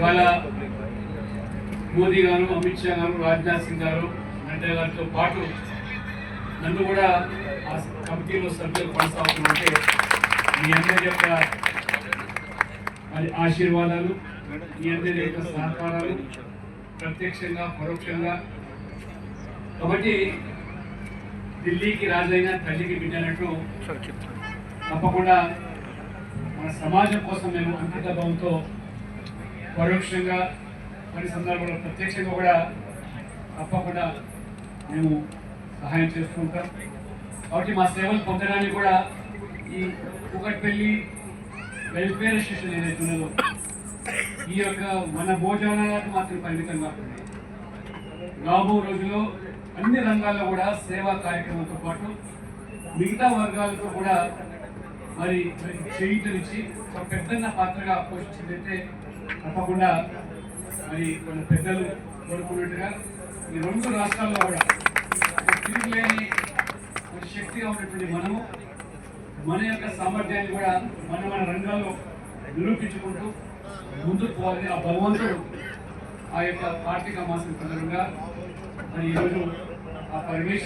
ఇవాళ మోదీ గారు అమిత్ షా గారు రాజ్నాథ్ సింగ్ గారు నడ్డా గారితో పాటు నన్ను కూడా ఆ కమిటీలో సభ్యులు కొనసాగుతుంటే మీ అందరి యొక్క ఆశీర్వాదాలు మీ అందరి యొక్క సహకారాలు ప్రత్యక్షంగా పరోక్షంగా. కాబట్టి ఢిల్లీకి రాజైన తల్లికి బిడ్డనట్టు తప్పకుండా మన సమాజం కోసం మేము అంకిత భావంతో పరోక్షంగా కొన్ని సందర్భంలో ప్రత్యక్షంగా కూడా తప్పకుండా మేము సహాయం చేస్తూ ఉంటాం. కాబట్టి మా సేవలు పొందడానికి కూడా ఈ కుకట్పల్లి వెల్ఫేర్ అసోసియేషన్ ఏదైతే ఉన్నదో ఈ యొక్క మన భోజనాలకు మాత్రం పరిమితం కాకుండా రాబో రోజుల్లో అన్ని రంగాల్లో కూడా సేవా కార్యక్రమంతో పాటు మిగతా వర్గాలతో కూడా మరి చేయించనిచ్చి ఒక పెద్దన్న పాత్రగా పోషించిందైతే తప్పకుండా మరి కొన్ని పెద్దలు కోరుకున్నట్టుగా ఈ రెండు రాష్ట్రాల్లో కూడా తిరిగి తిరుగులేని ఒక శక్తిగా ఉన్నటువంటి మనము మన యొక్క సామర్థ్యాన్ని కూడా మన మన రంగాల్లో నిరూపించుకుంటూ ముందుకు పోవాలని ఆ భగవంతుడు ఆ యొక్క కార్తీక మాసం సందర్భంగా మరి ఈరోజు ఆ పరమేశ్వర